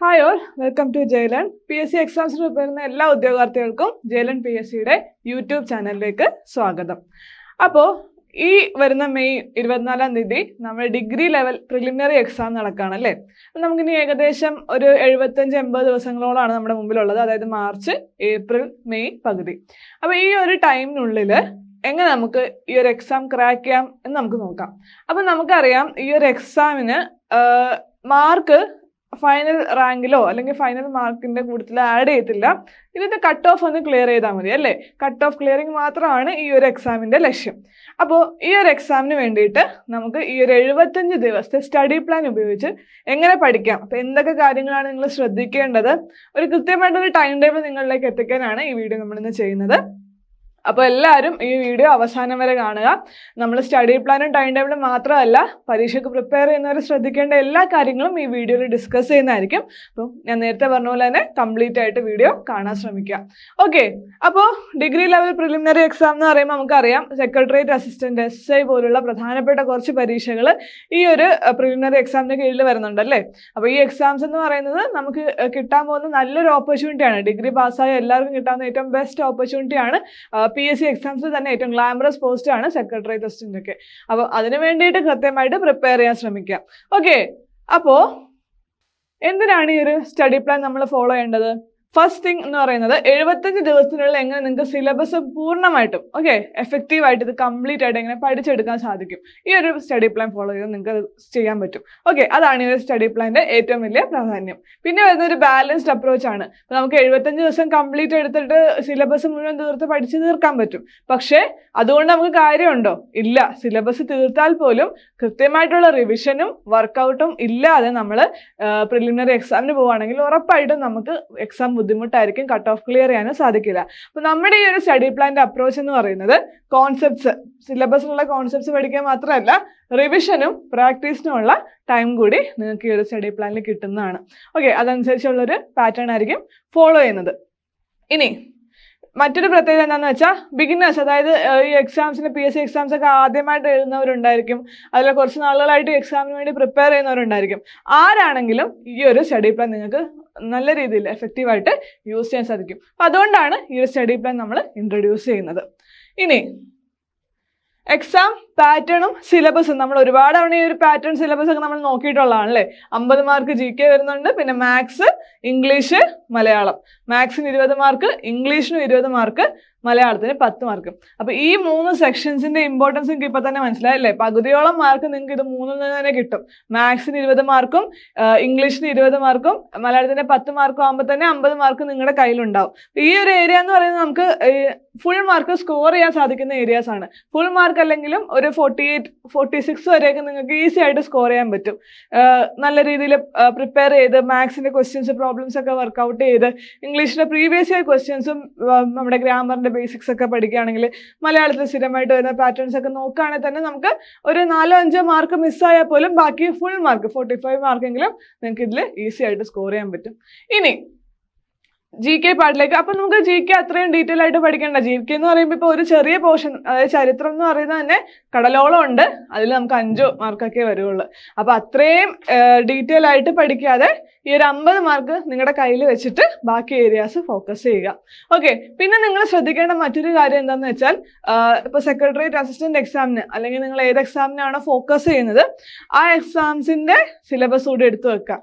Hi all welcome to Jayalan P S C എക്സാംസിന് prepare ചെയ്യുന്ന എല്ലാ ഉദ്യോഗാർത്ഥികൾക്കും ജയലൻ പി എസ് സിയുടെ യൂട്യൂബ് ചാനലിലേക്ക് സ്വാഗതം. അപ്പോൾ ഈ വരുന്ന മെയ് ഇരുപത്തിനാലാം തീയതി നമ്മൾ ഡിഗ്രി ലെവൽ പ്രിലിമിനറി എക്സാം നടക്കുകയാണ് അല്ലേ? അപ്പം നമുക്കിനി ഏകദേശം ഒരു എഴുപത്തഞ്ച് എൺപത് ദിവസങ്ങളോളാണ് നമ്മുടെ മുമ്പിലുള്ളത് അതായത് മാർച്ച് ഏപ്രിൽ മെയ് പകുതി. അപ്പോൾ ഈ ഒരു ടൈമിനുള്ളിൽ എങ്ങനെ നമുക്ക് ഈ ഒരു എക്സാം ക്രാക്ക് ചെയ്യാം എന്ന് നമുക്ക് നോക്കാം. അപ്പം നമുക്കറിയാം ഈ ഒരു എക്സാമിന് മാർക്ക് ഫൈനൽ റാങ്കിലോ അല്ലെങ്കിൽ ഫൈനൽ മാർക്കിന്റെ കൂട്ടത്തിൽ ആഡ് ചെയ്തില്ല ഇതിന്റെ കട്ട് ഓഫ് ഒന്ന് ക്ലിയർ ചെയ്താൽ മതി അല്ലേ? കട്ട് ഓഫ് ക്ലിയറിംഗ് മാത്രമാണ് ഈ ഒരു എക്സാമിന്റെ ലക്ഷ്യം. അപ്പോൾ ഈ ഒരു എക്സാമിന് വേണ്ടിയിട്ട് നമുക്ക് ഈ ഒരു എഴുപത്തഞ്ച് ദിവസത്തെ സ്റ്റഡി പ്ലാൻ ഉപയോഗിച്ച് എങ്ങനെ പഠിക്കാം? അപ്പോൾ എന്തൊക്കെ കാര്യങ്ങളാണ് നിങ്ങൾ ശ്രദ്ധിക്കേണ്ടത്? ഒരു കൃത്യമായിട്ടൊരു ടൈം ടേബിൾ നിങ്ങളിലേക്ക് എത്തിക്കാനാണ് ഈ വീഡിയോ നമ്മളിന്ന് ചെയ്യുന്നത്. അപ്പോൾ എല്ലാവരും ഈ വീഡിയോ അവസാനം വരെ കാണുക. നമ്മൾ സ്റ്റഡി പ്ലാനും ടൈം ടേബിളും മാത്രമല്ല പരീക്ഷയ്ക്ക് പ്രിപ്പയർ ചെയ്യുന്നവർ ശ്രദ്ധിക്കേണ്ട എല്ലാ കാര്യങ്ങളും ഈ വീഡിയോയിൽ ഡിസ്കസ് ചെയ്യുന്നതായിരിക്കും. അപ്പോൾ ഞാൻ നേരത്തെ പറഞ്ഞ പോലെ തന്നെ കംപ്ലീറ്റ് ആയിട്ട് വീഡിയോ കാണാൻ ശ്രമിക്കുക. ഓക്കെ അപ്പോൾ ഡിഗ്രി ലെവൽ പ്രിലിമിനറി എക്സാം എന്ന് പറയുമ്പോൾ നമുക്കറിയാം സെക്രട്ടേറിയറ്റ് അസിസ്റ്റന്റ് എസ് ഐ പോലുള്ള പ്രധാനപ്പെട്ട കുറച്ച് പരീക്ഷകൾ ഈ ഒരു പ്രിലിമിനറി എക്സാമിന് കീഴിൽ വരുന്നുണ്ടല്ലേ അപ്പോൾ ഈ എക്സാംസ് എന്ന് പറയുന്നത് നമുക്ക് കിട്ടാൻ പോകുന്ന നല്ലൊരു ഓപ്പർച്യൂണിറ്റിയാണ് ഡിഗ്രി പാസ്സായ എല്ലാവർക്കും കിട്ടാവുന്ന ഏറ്റവും ബെസ്റ്റ് ഓപ്പർച്യൂണിറ്റിയാണ് പി എസ് സി എക്സാംസിൽ തന്നെ ഏറ്റവും ഗ്ലാമറസ് പോസ്റ്റ് ആണ് സെക്രട്ടറി ടെസ്റ്റിന്റെ ഒക്കെ. അപ്പോൾ അതിന് വേണ്ടിയിട്ട് കൃത്യമായിട്ട് പ്രിപ്പയർ ചെയ്യാൻ ശ്രമിക്കാം. ഓക്കെ അപ്പോൾ എന്തിനാണ് ഈ ഒരു സ്റ്റഡി പ്ലാൻ നമ്മൾ ഫോളോ ചെയ്യേണ്ടത്? ഫസ്റ്റ് തിങ് എന്ന് പറയുന്നത് എഴുപത്തഞ്ച് ദിവസത്തിനുള്ളിൽ എങ്ങനെ നിങ്ങൾക്ക് സിലബസ് പൂർണമായിട്ടും ഓക്കെ എഫക്റ്റീവ് ആയിട്ട് ഇത് കംപ്ലീറ്റ് ആയിട്ട് എങ്ങനെ പഠിച്ചെടുക്കാൻ സാധിക്കും? ഈ ഒരു സ്റ്റഡി പ്ലാൻ ഫോളോ ചെയ്ത് നിങ്ങൾക്ക് ചെയ്യാൻ പറ്റും. ഓക്കെ അതാണ് ഈ ഒരു സ്റ്റഡി പ്ലാന്റെ ഏറ്റവും വലിയ പ്രാധാന്യം. പിന്നെ വരുന്ന ഒരു ബാലൻസ്ഡ് അപ്രോച്ച് ആണ്. നമുക്ക് എഴുപത്തഞ്ച് ദിവസം കംപ്ലീറ്റ് എടുത്തിട്ട് സിലബസ് മുഴുവൻ തീർത്ത് പഠിച്ച് തീർക്കാൻ പറ്റും. പക്ഷേ അതുകൊണ്ട് നമുക്ക് കാര്യമുണ്ടോ? ഇല്ല. സിലബസ് തീർത്താൽ പോലും കൃത്യമായിട്ടുള്ള റിവിഷനും വർക്കൗട്ടും ഇല്ലാതെ നമ്മൾ പ്രിലിമിനറി എക്സാമിന് പോവുകയാണെങ്കിൽ ഉറപ്പായിട്ടും നമുക്ക് എക്സാം ബുദ്ധിമുട്ടായിരിക്കും കട്ട് ഓഫ് ക്ലിയർ ചെയ്യാനും സാധിക്കില്ല. അപ്പോൾ നമ്മുടെ ഈ ഒരു സ്റ്റഡി പ്ലാന്റെ അപ്രോച്ച് എന്ന് പറയുന്നത് കോൺസെപ്റ്റ്സ് സിലബസിലുള്ള കോൺസെപ്റ്റ്സ് പഠിക്കാൻ മാത്രമല്ല റിവിഷനും പ്രാക്ടീസിനുമുള്ള ടൈം കൂടി നിങ്ങൾക്ക് ഈ ഒരു സ്റ്റഡി പ്ലാനിൽ കിട്ടുന്നതാണ്. ഓക്കെ അതനുസരിച്ചുള്ളൊരു പാറ്റേൺ ആയിരിക്കും ഫോളോ ചെയ്യുന്നത്. ഇനി മറ്റൊരു പ്രത്യേകത എന്താണെന്ന് വെച്ചാൽ ബിഗിനേഴ്സ് അതായത് ഈ എക്സാംസിന് പി എസ് സി എക്സാംസ് ഒക്കെ ആദ്യമായിട്ട് എഴുതുന്നവരുണ്ടായിരിക്കും. അതിൽ കുറച്ച് നാളുകളായിട്ട് എക്സാമിന് വേണ്ടി പ്രിപ്പയർ ചെയ്യുന്നവരുണ്ടായിരിക്കും. ആരാണെങ്കിലും ഈ ഒരു സ്റ്റഡി പ്ലാൻ നിങ്ങൾക്ക് നല്ല രീതിയിൽ എഫക്റ്റീവായിട്ട് യൂസ് ചെയ്യാൻ സാധിക്കും. അപ്പം അതുകൊണ്ടാണ് ഈ ഒരു സ്റ്റഡി പ്ലാൻ നമ്മൾ ഇൻട്രൊഡ്യൂസ് ചെയ്യുന്നത്. ഇനി എക്സാം പാറ്റേണും സിലബസും നമ്മൾ ഒരുപാട് തവണ ഈ ഒരു പാറ്റേൺ സിലബസ് ഒക്കെ നമ്മൾ നോക്കിയിട്ടുള്ളതാണ് അല്ലേ അമ്പത് മാർക്ക് ജി കെ വരുന്നുണ്ട് പിന്നെ മാത്സ് ഇംഗ്ലീഷ് മലയാളം. മാത്സിന് ഇരുപത് മാർക്ക് ഇംഗ്ലീഷിനും ഇരുപത് മാർക്ക് മലയാളത്തിന് പത്ത് മാർക്കും അപ്പൊ ഈ മൂന്ന് സെക്ഷൻസിന്റെ ഇമ്പോർട്ടൻസ് നിങ്ങൾക്ക് ഇപ്പൊ തന്നെ മനസ്സിലായല്ലേ? പകുതിയോളം മാർക്ക് നിങ്ങൾക്ക് ഇത് മൂന്നിൽ നിന്ന് തന്നെ കിട്ടും. മാത്സിന് ഇരുപത് മാർക്കും ഇംഗ്ലീഷിന് ഇരുപത് മാർക്കും മലയാളത്തിന്റെ പത്ത് മാർക്കും ആകുമ്പോൾ തന്നെ അമ്പത് മാർക്ക് നിങ്ങളുടെ കയ്യിലുണ്ടാവും. ഈ ഒരു ഏരിയ എന്ന് പറയുന്നത് നമുക്ക് ഫുൾ മാർക്ക് സ്കോർ ചെയ്യാൻ സാധിക്കുന്ന ഏരിയാസ് ആണ്. ഫുൾ മാർക്ക് അല്ലെങ്കിലും ഒരു ഫോർട്ടി എയ്റ്റ് ഫോർട്ടി സിക്സ് വരെയൊക്കെ നിങ്ങൾക്ക് ഈസി ആയിട്ട് സ്കോർ ചെയ്യാൻ പറ്റും. നല്ല രീതിയിൽ പ്രിപ്പയർ ചെയ്ത് മാത്സിന്റെ ക്വസ്റ്റ്യൻസ് പ്രോബ്ലംസ് ഒക്കെ വർക്കൗട്ട് ചെയ്ത് ഇംഗ്ലീഷിന്റെ പ്രീവിയസ് ഇയർ ക്വസ്റ്റ്യൻസും നമ്മുടെ ഗ്രാമറിന്റെ ബേസിക്സ് ഒക്കെ പഠിക്കുകയാണെങ്കിൽ മലയാളത്തിൽ സ്ഥിരമായിട്ട് വരുന്ന പാറ്റേൺസ് ഒക്കെ നോക്കുകയാണെങ്കിൽ തന്നെ നമുക്ക് ഒരു നാലോ അഞ്ചോ മാർക്ക് മിസ്സായാൽ പോലും ബാക്കി ഫുൾ മാർക്ക് ഫോർട്ടി ഫൈവ് മാർക്കെങ്കിലും നിങ്ങൾക്ക് ഇതിൽ ഈസി ആയിട്ട് സ്കോർ ചെയ്യാൻ പറ്റും. ഇനി ജി കെ പാർട്ടിലേക്ക് അപ്പൊ നമുക്ക് ജി കെ അത്രയും ഡീറ്റെയിൽ ആയിട്ട് പഠിക്കേണ്ട. ജി കെ എന്ന് പറയുമ്പോൾ ഇപ്പൊ ഒരു ചെറിയ പോർഷൻ അതായത് ചരിത്രം എന്ന് പറയുന്നത് തന്നെ കടലോളം ഉണ്ട്. അതിൽ നമുക്ക് അഞ്ചു മാർക്കൊക്കെ വരുള്ളൂ അപ്പൊ അത്രയും ഡീറ്റെയിൽ ആയിട്ട് പഠിക്കാതെ ഈ ഒരു അമ്പത് മാർക്ക് നിങ്ങളുടെ കയ്യിൽ വെച്ചിട്ട് ബാക്കി ഏരിയാസ് ഫോക്കസ് ചെയ്യുക. ഓക്കെ പിന്നെ നിങ്ങൾ ശ്രദ്ധിക്കേണ്ട മറ്റൊരു കാര്യം എന്താണെന്ന് വെച്ചാൽ ഇപ്പൊ സെക്രട്ടറിയേറ്റ് അസിസ്റ്റന്റ് എക്സാമിന് അല്ലെങ്കിൽ നിങ്ങൾ ഏത് എക്സാമിനാണോ ഫോക്കസ് ചെയ്യുന്നത് ആ എക്സാംസിന്റെ സിലബസ് കൂടി എടുത്തു വെക്കുക.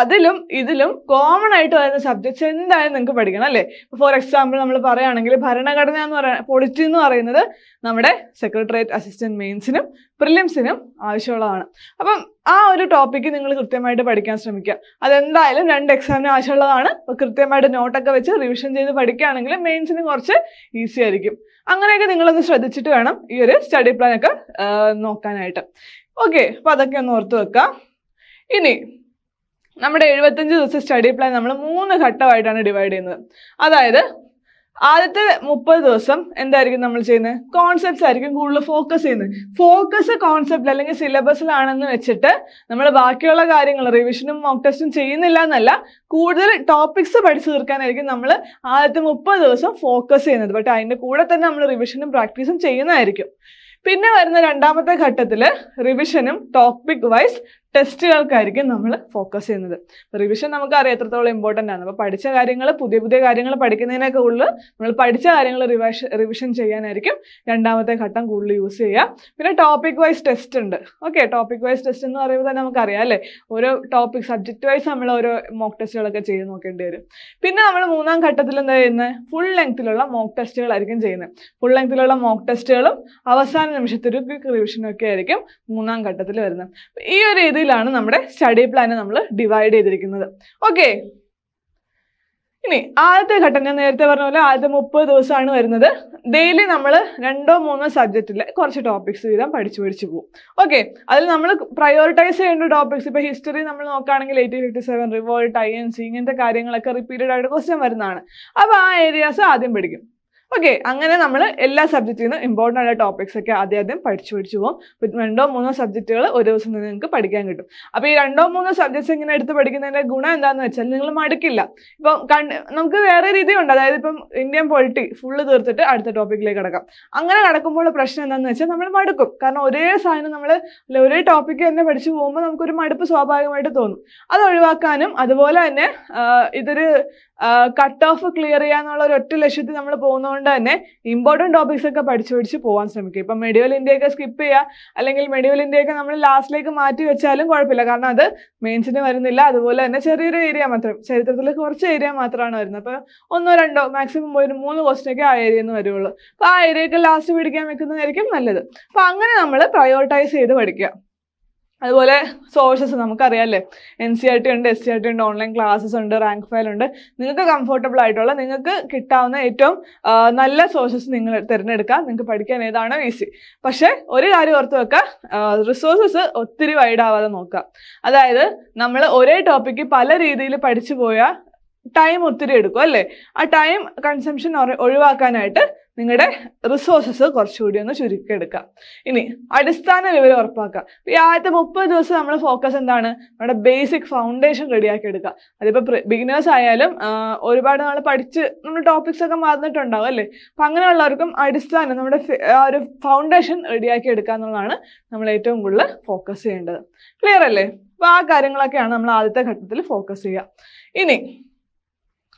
അതിലും ഇതിലും കോമൺ ആയിട്ട് വരുന്ന സബ്ജക്ട്സ് എന്തായാലും നിങ്ങൾക്ക് പഠിക്കണം അല്ലേ? ഫോർ എക്സാമ്പിൾ നമ്മൾ പറയുകയാണെങ്കിൽ ഭരണഘടന എന്ന് പറയുന്ന പൊളിറ്റി എന്ന് പറയുന്നത് നമ്മുടെ സെക്രട്ടേറിയറ്റ് അസിസ്റ്റന്റ് മെയിൻസിനും പ്രിലിംസിനും ആവശ്യമുള്ളതാണ്. അപ്പം ആ ഒരു ടോപ്പിക്ക് നിങ്ങൾ കൃത്യമായിട്ട് പഠിക്കാൻ ശ്രമിക്കുക. അതെന്തായാലും രണ്ട് എക്സാമിന് ആവശ്യമുള്ളതാണ്. അപ്പോൾ കൃത്യമായിട്ട് നോട്ടൊക്കെ വെച്ച് റിവിഷൻ ചെയ്ത് പഠിക്കുകയാണെങ്കിൽ മെയിൻസിന് കുറച്ച് ഈസി ആയിരിക്കും. അങ്ങനെയൊക്കെ നിങ്ങളൊന്ന് ശ്രദ്ധിച്ചിട്ട് വേണം ഈ ഒരു സ്റ്റഡി പ്ലാൻ ഒക്കെ നോക്കാനായിട്ട്. ഓക്കെ അപ്പോൾ അതൊക്കെ ഒന്ന് ഓർത്ത് വെക്കാം. ഇനി നമ്മുടെ എഴുപത്തഞ്ച് ദിവസം സ്റ്റഡി പ്ലാൻ നമ്മൾ മൂന്ന് ഘട്ടമായിട്ടാണ് ഡിവൈഡ് ചെയ്യുന്നത്. അതായത് ആദ്യത്തെ മുപ്പത് ദിവസം എന്തായിരിക്കും നമ്മൾ ചെയ്യുന്നത്? കോൺസെപ്റ്റ്സ് ആയിരിക്കും കൂടുതൽ ഫോക്കസ് ചെയ്യുന്നത്. ഫോക്കസ് കോൺസെപ്റ്റ് അല്ലെങ്കിൽ സിലബസിലാണെന്ന് വെച്ചിട്ട് നമ്മൾ ബാക്കിയുള്ള കാര്യങ്ങൾ റിവിഷനും മോക്ക് ടെസ്റ്റും ചെയ്യുന്നില്ല എന്നല്ല കൂടുതൽ ടോപ്പിക്സ് പഠിച്ചു തീർക്കാനായിരിക്കും നമ്മൾ ആദ്യത്തെ മുപ്പത് ദിവസം ഫോക്കസ് ചെയ്യുന്നത്. ബട്ട് അതിന്റെ കൂടെ തന്നെ നമ്മൾ റിവിഷനും പ്രാക്ടീസും ചെയ്യുന്നതായിരിക്കും. പിന്നെ വരുന്ന രണ്ടാമത്തെ ഘട്ടത്തിൽ റിവിഷനും ടോപ്പിക് വൈസ് ടെസ്റ്റുകൾക്കായിരിക്കും നമ്മൾ ഫോക്കസ് ചെയ്യുന്നത്. റിവിഷൻ നമുക്ക് നമുക്കറിയാം എത്രത്തോളം ഇമ്പോർട്ടന്റ് ആണ്. അപ്പോൾ പഠിച്ച കാര്യങ്ങൾ പുതിയ പുതിയ കാര്യങ്ങൾ പഠിക്കുന്നതിനൊക്കെ ഉള്ളിൽ നമ്മൾ പഠിച്ച കാര്യങ്ങൾ റിവേഷൻ റിവിഷൻ ചെയ്യാനായിരിക്കും രണ്ടാമത്തെ ഘട്ടം കൂടുതൽ യൂസ് ചെയ്യുക. പിന്നെ ടോപ്പിക് വൈസ് ടെസ്റ്റ് ഉണ്ട്. ഓക്കെ ടോപ്പിക് വൈസ് ടെസ്റ്റ് എന്ന് പറയുമ്പോൾ തന്നെ നമുക്കറിയാം അല്ലേ? ഓരോ ടോപ്പിക് സബ്ജക്റ്റ് വൈസ് നമ്മൾ ഓരോ മോക്ക് ടെസ്റ്റുകളൊക്കെ ചെയ്ത് നോക്കേണ്ടി വരും. പിന്നെ നമ്മൾ മൂന്നാം ഘട്ടത്തിൽ എന്താ ചെയ്യുന്നത് ഫുൾ ലെങ്ത്തിലുള്ള മോക്ക് ടെസ്റ്റുകളായിരിക്കും ചെയ്യുന്നത് ഫുൾ ലെങ്ത്തിലുള്ള മോക്ക് ടെസ്റ്റുകളും അവസാന നിമിഷത്തിൽ ക്വിക്ക് ഒക്കെ ആയിരിക്കും മൂന്നാം ഘട്ടത്തിൽ വരുന്നത് ഈ ഒരു രീതിയിലാണ് നമ്മുടെ സ്റ്റഡി പ്ലാൻ നമ്മൾ ഡിവൈഡ് ചെയ്തിരിക്കുന്നത്. ഓക്കെ ഇനി ആദ്യത്തെ ഘട്ടം ഞാൻ നേരത്തെ പറഞ്ഞ പോലെ ആദ്യത്തെ മുപ്പത് ദിവസമാണ് വരുന്നത്. ഡെയിലി നമ്മൾ രണ്ടോ മൂന്നോ സബ്ജക്റ്റിലെ കുറച്ച് ടോപ്പിക്സ് വീതം പഠിച്ചു പഠിച്ചു പോകും ഓക്കെ അതിൽ നമ്മൾ പ്രയോറിറ്റൈസ് ചെയ്യേണ്ട ടോപ്പിക്സ് ഇപ്പോൾ ഹിസ്റ്ററി നമ്മൾ നോക്കുകയാണെങ്കിൽ eighteen fifty seven revolt I N C ഇങ്ങനത്തെ കാര്യങ്ങളൊക്കെ റിപ്പീറ്റഡ് ആയിട്ട് ക്വസ്റ്റ്യൻ വരുന്നതാണ്. അപ്പോൾ ആ ഏരിയാസ് ആദ്യം പഠിക്കും. ഓക്കെ അങ്ങനെ നമ്മൾ എല്ലാ സബ്ജക്റ്റിൽ നിന്നും ഇമ്പോർട്ടന്റ് ആയ ടോപ്പിക്സ് ഒക്കെ ആദ്യം ആദ്യം പഠിച്ചു പഠിച്ചു പോകും. രണ്ടോ മൂന്നോ സബ്ജക്റ്റുകൾ ഒരു ദിവസം തന്നെ നിങ്ങൾക്ക് പഠിക്കാൻ കിട്ടും. അപ്പോൾ ഈ രണ്ടോ മൂന്നോ സബ്ജക്ട്സ് ഇങ്ങനെ എടുത്ത് പഠിക്കുന്നതിന്റെ ഗുണം എന്താണെന്ന് വെച്ചാൽ നിങ്ങൾ മടുക്കില്ല. ഇപ്പം നമുക്ക് വേറെ രീതിയുണ്ട് അതായത് ഇപ്പം ഇന്ത്യൻ പൊളിറ്റി ഫുള്ള് തീർത്തിട്ട് അടുത്ത ടോപ്പിക്കിലേക്ക് കിടക്കാം. അങ്ങനെ കിടക്കുമ്പോൾ പ്രശ്നം എന്താണെന്ന് വെച്ചാൽ നമ്മൾ മടുക്കും. കാരണം ഒരേ സാധനം നമ്മൾ ഒരേ ടോപ്പിക്ക് തന്നെ പഠിച്ചു പോകുമ്പോൾ നമുക്കൊരു മടുപ്പ് സ്വാഭാവികമായിട്ട് തോന്നും. അത് ഒഴിവാക്കാനും അതുപോലെ തന്നെ ഇതൊരു കട്ട് ഓഫ് ക്ലിയർ ചെയ്യാന്നുള്ള ഒരു ഒറ്റ ലക്ഷ്യത്തിൽ നമ്മൾ പോകുന്നതുകൊണ്ട് തന്നെ ഇമ്പോർട്ടന്റ് ടോപ്പിക്സ് ഒക്കെ പഠിച്ചു പഠിച്ച് പോകാൻ ശ്രമിക്കുക. ഇപ്പം മെഡിവൽ ഇന്ത്യയൊക്കെ സ്കിപ്പ് ചെയ്യുക അല്ലെങ്കിൽ മെഡിവൽ ഇന്ത്യയൊക്കെ നമ്മൾ ലാസ്റ്റിലേക്ക് മാറ്റി വെച്ചാലും കുഴപ്പമില്ല. കാരണം അത് മെയിൻസിന് വരുന്നില്ല. അതുപോലെ തന്നെ ചെറിയൊരു ഏരിയ മാത്രം ചരിത്രത്തിൽ കുറച്ച് ഏരിയ മാത്രമാണ് വരുന്നത്. അപ്പോൾ ഒന്നോ രണ്ടോ മാക്സിമം ഒരു മൂന്ന് ക്വസ്റ്റിനൊക്കെ ആ ഏരിയയിൽ നിന്ന് വരുള്ളൂ അപ്പോൾ ആ ഏരിയയൊക്കെ ലാസ്റ്റ് പിടിക്കാൻ വെക്കുന്നതായിരിക്കും നല്ലത്. അപ്പോൾ അങ്ങനെ നമ്മൾ പ്രയോറിറ്റൈസ് ചെയ്ത് പഠിക്കുക. അതുപോലെ സോഴ്സസ് നമുക്കറിയാമല്ലേ എൻ സി ആർ ടി ഉണ്ട് എസ് സി ആർ ടി ഉണ്ട് ഓൺലൈൻ ക്ലാസ്സസ് ഉണ്ട് റാങ്ക് ഫയൽ ഉണ്ട്. നിങ്ങൾക്ക് കംഫർട്ടബിൾ ആയിട്ടുള്ള നിങ്ങൾക്ക് കിട്ടാവുന്ന ഏറ്റവും നല്ല സോഴ്സസ് നിങ്ങൾ തിരഞ്ഞെടുക്കുക നിങ്ങൾക്ക് പഠിക്കാൻ ഏതാണോ ഈസി പക്ഷേ ഒരു കാര്യം ഓർത്ത് വെക്കുക റിസോഴ്സസ് ഒത്തിരി വൈഡ് ആവാതെ നോക്കുക അതായത് നമ്മൾ ഒരേ ടോപ്പിക്ക് പല രീതിയിൽ പഠിച്ചു പോയാൽ ടൈം ഒത്തിരി എടുക്കും അല്ലേ? ആ ടൈം കൺസംഷൻ ഒഴിവാക്കാനായിട്ട് നിങ്ങളുടെ റിസോഴ്സസ് കുറച്ചുകൂടി ഒന്ന് ചുരുക്കിയെടുക്കുക ഇനി അടിസ്ഥാന വിവരം ഉറപ്പാക്കുക ഈ ആദ്യത്തെ മുപ്പത് ദിവസം നമ്മൾ ഫോക്കസ് എന്താണ്? നമ്മുടെ ബേസിക് ഫൗണ്ടേഷൻ റെഡിയാക്കി എടുക്കുക അതിപ്പോൾ ബിഗിനേഴ്സ് ആയാലും ഒരുപാട് നമ്മൾ പഠിച്ച് നമ്മൾ ടോപ്പിക്സ് ഒക്കെ മറന്നിട്ടുണ്ടാവും അല്ലേ? അപ്പം അങ്ങനെയുള്ളവർക്കും അടിസ്ഥാനം നമ്മുടെ ആ ഒരു ഫൗണ്ടേഷൻ റെഡിയാക്കി എടുക്കുക എന്നുള്ളതാണ് നമ്മൾ ഏറ്റവും കൂടുതൽ ഫോക്കസ് ചെയ്യേണ്ടത്. ക്ലിയർ അല്ലേ? അപ്പോൾ ആ കാര്യങ്ങളൊക്കെയാണ് നമ്മൾ ആദ്യത്തെ ഘട്ടത്തിൽ ഫോക്കസ് ചെയ്യുക. ഇനി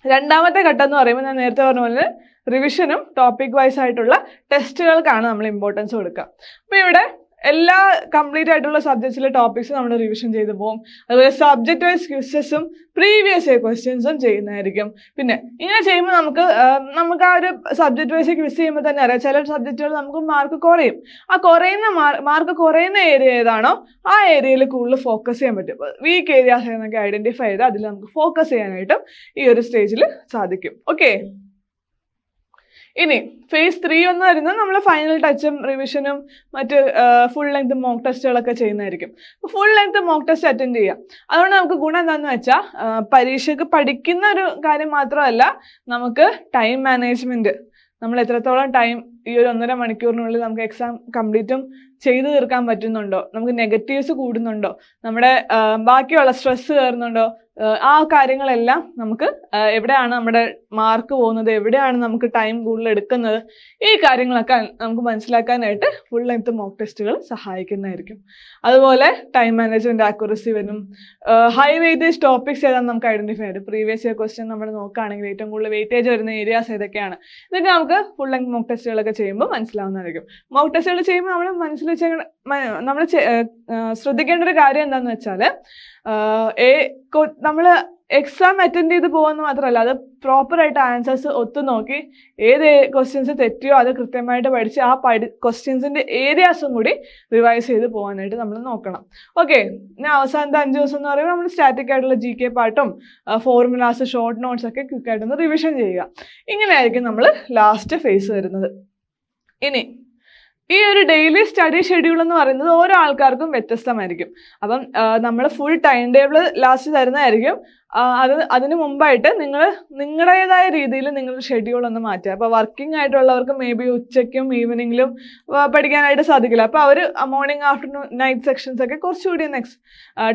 രണ്ടാമത്തെ ഘട്ടം എന്ന് പറയുമ്പോൾ ഞാൻ നേരത്തെ പറഞ്ഞ പോലെ റിവിഷനും ടോപ്പിക് വൈസ് ആയിട്ടുള്ള ടെസ്റ്റുകൾക്കാണ് നമ്മൾ ഇമ്പോർട്ടൻസ് കൊടുക്കുക. അപ്പോൾ ഇവിടെ എല്ലാ കംപ്ലീറ്റ് ആയിട്ടുള്ള സബ്ജക്ട്സിലെ ടോപ്പിക്സ് നമ്മൾ റിവിഷൻ ചെയ്തു പോകും. അതുപോലെ സബ്ജക്ട് വൈസ് ക്വിസസും പ്രീവിയസ് ഇയർ ക്വസ്റ്റ്യൻസും ചെയ്യുന്നതായിരിക്കും. പിന്നെ ഇങ്ങനെ ചെയ്യുമ്പോൾ നമുക്ക് നമുക്ക് ആ ഒരു സബ്ജക്ട് വൈസ് ക്വിസ് ചെയ്യുമ്പോൾ തന്നെ അറിയാം. ചില സബ്ജക്റ്റുകൾ നമുക്ക് മാർക്ക് കുറയും. ആ കുറയുന്ന മാർക്ക് കുറയുന്ന ഏരിയ ഏതാണോ ആ ഏരിയയിൽ കൂടുതൽ ഫോക്കസ് ചെയ്യാൻ പറ്റും. വീക്ക് ഏരിയാസ് എന്നൊക്കെ ഐഡന്റിഫൈ ചെയ്ത് അതിൽ നമുക്ക് ഫോക്കസ് ചെയ്യാനായിട്ടും ഈ ഒരു സ്റ്റേജിൽ സാധിക്കും. ഓക്കെ ഇനി ഫേസ് ത്രീ എന്ന് പറയുന്നത് നമ്മൾ ഫൈനൽ ടച്ചും റിവിഷനും മറ്റ് ഫുൾ ലെങ്ത് മോക്ക് ടെസ്റ്റുകളൊക്കെ ചെയ്യുന്നതായിരിക്കും. Full length mock test attend ചെയ്യാം. അതുകൊണ്ട് നമുക്ക് ഗുണം എന്താണെന്ന് വെച്ചാൽ പരീക്ഷയ്ക്ക് പഠിക്കുന്ന ഒരു കാര്യം മാത്രമല്ല നമുക്ക് ടൈം മാനേജ്മെന്റ് നമ്മൾ എത്രത്തോളം ടൈം ഈ ഒരു ഒന്നര മണിക്കൂറിനുള്ളിൽ നമുക്ക് എക്സാം കംപ്ലീറ്റും ചെയ്തു തീർക്കാൻ പറ്റുന്നുണ്ടോ? നമുക്ക് നെഗറ്റീവ്സ് കൂടുന്നുണ്ടോ? നമ്മുടെ ബാക്കിയുള്ള സ്ട്രെസ് കയറുന്നുണ്ടോ? ആ, കാര്യങ്ങളെല്ലാം നമുക്ക് എവിടെയാണ് നമ്മുടെ മാർക്ക് പോകുന്നത്? എവിടെയാണ് നമുക്ക് ടൈം കൂടുതൽ എടുക്കുന്നത്? ഈ കാര്യങ്ങളൊക്കെ നമുക്ക് മനസ്സിലാക്കാനായിട്ട് ഫുൾ ലെങ്ത് മോക്ക് ടെസ്റ്റുകൾ സഹായിക്കുന്നതായിരിക്കും. അതുപോലെ ടൈം മാനേജ്മെന്റ് ആക്യുറസി വരും. ഹൈ വെയിറ്റേജ് ടോപ്പിക്സ് ഏതാണെന്ന് നമുക്ക് ഐഡന്റിഫൈ ചെയ്യും പ്രീവിയസ് ഇയർ ക്വസ്റ്റ്യൻ നമ്മൾ നോക്കുകയാണെങ്കിൽ ഏറ്റവും കൂടുതൽ വെയിറ്റേജ് വരുന്ന ഏരിയാസ് ഏതൊക്കെയാണ്? ഇതൊക്കെ നമുക്ക് ഫുൾ ലെങ്ത് മോക്ക് ടെസ്റ്റുകളൊക്കെ ചെയ്യുമ്പോൾ മനസ്സിലാവുന്നതായിരിക്കും. മോക്ക് ടെസ്റ്റുകൾ ചെയ്യുമ്പോൾ നമ്മൾ മനസ്സിൽ വെച്ച നമ്മൾ ശ്രദ്ധിക്കേണ്ട ഒരു കാര്യം എന്താണെന്ന് വെച്ചാൽ നമ്മൾ എക്സാം അറ്റൻഡ് ചെയ്ത് പോകുമെന്ന് മാത്രമല്ല അത് പ്രോപ്പറായിട്ട് ആൻസേഴ്സ് ഒത്തു നോക്കി ഏത് ക്വസ്റ്റ്യൻസ് തെറ്റിയോ അത് കൃത്യമായിട്ട് പഠിച്ച് ആ പഠി ക്വസ്റ്റ്യൻസിന്റെ ഏരിയാസും കൂടി റിവൈസ് ചെയ്ത് പോകാനായിട്ട് നമ്മൾ നോക്കണം. ഓക്കെ ഇനി അവസാനത്തെ അഞ്ച് ദിവസം എന്ന് പറയുമ്പോൾ നമ്മൾ സ്റ്റാറ്റിക് ആയിട്ടുള്ള ജി കെ പാട്ടും ഫോർമുലാസ് ഷോർട്ട് നോട്ട്സ് ഒക്കെ ക്വിക്കായിട്ടൊന്ന് റിവിഷൻ ചെയ്യുക. ഇങ്ങനെയായിരിക്കും നമ്മൾ ലാസ്റ്റ് ഫേസ് വരുന്നത്. ഇനി ഈ ഒരു ഡെയിലി സ്റ്റഡി ഷെഡ്യൂൾ എന്ന് പറയുന്നത് ഓരോ ആൾക്കാർക്കും വ്യത്യസ്തമായിരിക്കും. അപ്പം നമ്മൾ ഫുൾ ടൈം ടേബിൾ ലാസ്റ്റ് തരുന്നതായിരിക്കും. അത് അതിനു മുമ്പായിട്ട് നിങ്ങൾ നിങ്ങളുടേതായ രീതിയിൽ നിങ്ങളുടെ ഷെഡ്യൂൾ ഒന്ന് മാറ്റുക. അപ്പോൾ വർക്കിംഗ് ആയിട്ടുള്ളവർക്ക് മേ ബി ഉച്ചയ്ക്കും ഈവനിങ്ങിലും പഠിക്കാനായിട്ട് സാധിക്കില്ല. അപ്പോൾ അവർ മോർണിംഗ് ആഫ്റ്റർനൂൺ നൈറ്റ് സെക്ഷൻസ് ഒക്കെ കുറച്ചുകൂടി നെക്സ്റ്റ്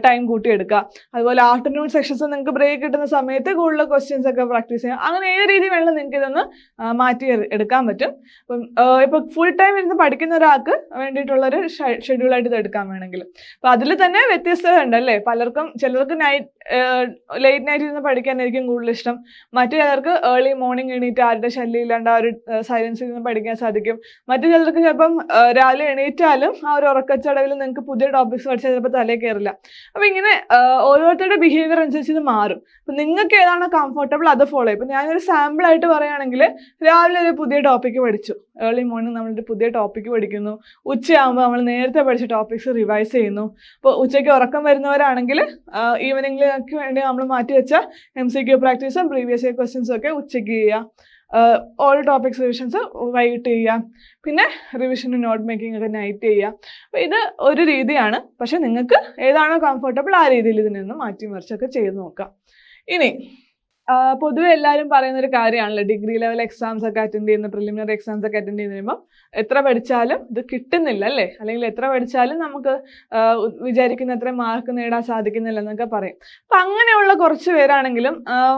ടൈം കൂട്ടിയെടുക്കുക. അതുപോലെ ആഫ്റ്റർനൂൺ സെക്ഷൻസ് നിങ്ങൾക്ക് ബ്രേക്ക് കിട്ടുന്ന സമയത്ത് കൂടുതൽ ക്വസ്റ്റ്യൻസ് ഒക്കെ പ്രാക്ടീസ് ചെയ്യാം. അങ്ങനെ ഏത് രീതി വേണമെങ്കിലും നിങ്ങൾക്ക് ഇതൊന്ന് മാറ്റി എടുക്കാൻ പറ്റും. അപ്പം ഇപ്പോൾ ഫുൾ ടൈം ഇരുന്ന് പഠിക്കുന്ന ഒരാൾക്ക് വേണ്ടിയിട്ടുള്ള ഒരു ഷെഡ്യൂളായിട്ട് ഇത് എടുക്കാൻ വേണമെങ്കിൽ. അപ്പോൾ അതിൽ തന്നെ വ്യത്യസ്തത ഉണ്ട് അല്ലേ? പലർക്കും ചിലർക്ക് നൈറ്റ് ലേറ്റ് നൈറ്റ് ഇരുന്ന് പഠിക്കാനായിരിക്കും കൂടുതൽ ഇഷ്ടം. മറ്റു ചിലർക്ക് ഏർലി മോർണിംഗ് എണീറ്റ് ആരുടെ ശല്യം ഇല്ലാണ്ട് ആ ഒരു സൈലൻസിൽ നിന്ന് പഠിക്കാൻ സാധിക്കും. മറ്റു ചിലർക്ക് ചിലപ്പം രാവിലെ എണീറ്റാലും ആ ഒരു ഉറക്കച്ചടവിൽ നിങ്ങൾക്ക് പുതിയ ടോപ്പിക്സ് പഠിച്ചാൽ ചിലപ്പോൾ തലേ കയറില്ല. അപ്പൊ ഇങ്ങനെ ഓരോരുത്തരുടെ ബിഹേവിയർ അനുസരിച്ച് ഇത് മാറും. അപ്പൊ നിങ്ങൾക്ക് ഏതാണോ കംഫർട്ടബിൾ അത് ഫോളോ ചെയ്യും ഇപ്പൊ ഞാനൊരു സാമ്പിൾ ആയിട്ട് പറയുകയാണെങ്കിൽ രാവിലെ ഒരു പുതിയ ടോപ്പിക്ക് പഠിച്ചു. ഏർലി മോർണിംഗ് നമ്മളൊരു പുതിയ ടോപ്പിക് പഠിക്കുന്നു. ഉച്ചയാകുമ്പോൾ നമ്മൾ നേരത്തെ പഠിച്ച ടോപ്പിക്സ് റിവൈസ് ചെയ്യുന്നു. അപ്പോൾ ഉച്ചയ്ക്ക് ഉറക്കം വരുന്നവരാണെങ്കിൽ ഈവനിങ്ങിലേക്ക് വേണ്ടി നമ്മൾ മാറ്റി വെച്ച എം സി ക്യു പ്രാക്ടീസും പ്രീവിയസ് ഇയർ ക്വസ്റ്റ്യൻസും ഒക്കെ ഉച്ചയ്ക്ക് ചെയ്യുക. ഓൾ ടോപ്പിക്സ് റിവിഷൻസ് വൈകിട്ട് ചെയ്യുക. പിന്നെ റിവിഷനും നോട്ട് മേക്കിംഗ് ഒക്കെ നൈറ്റ് ചെയ്യുക. അപ്പോൾ ഇത് ഒരു രീതിയാണ്. പക്ഷെ നിങ്ങൾക്ക് ഏതാണോ കംഫർട്ടബിൾ ആ രീതിയിൽ ഇതിനൊന്ന് മാറ്റി മറിച്ചൊക്കെ ചെയ്ത് നോക്കാം. ഇനി പൊതുവെ എല്ലാവരും പറയുന്ന ഒരു കാര്യമാണല്ലോ. ഡിഗ്രി ലെവൽ എക്സാംസ് ഒക്കെ അറ്റൻഡ് ചെയ്യുന്ന പ്രിലിമിനറി എക്സാംസ് ഒക്കെ അറ്റൻഡ് ചെയ്യുന്ന കഴിയുമ്പോൾ എത്ര പഠിച്ചാലും ഇത് കിട്ടുന്നില്ല അല്ലേ? അല്ലെങ്കിൽ എത്ര പഠിച്ചാലും നമുക്ക് വിചാരിക്കുന്ന അത്ര മാർക്ക് നേടാൻ സാധിക്കുന്നില്ല എന്നൊക്കെ പറയും. അപ്പം അങ്ങനെയുള്ള കുറച്ച് പേരാണെങ്കിലും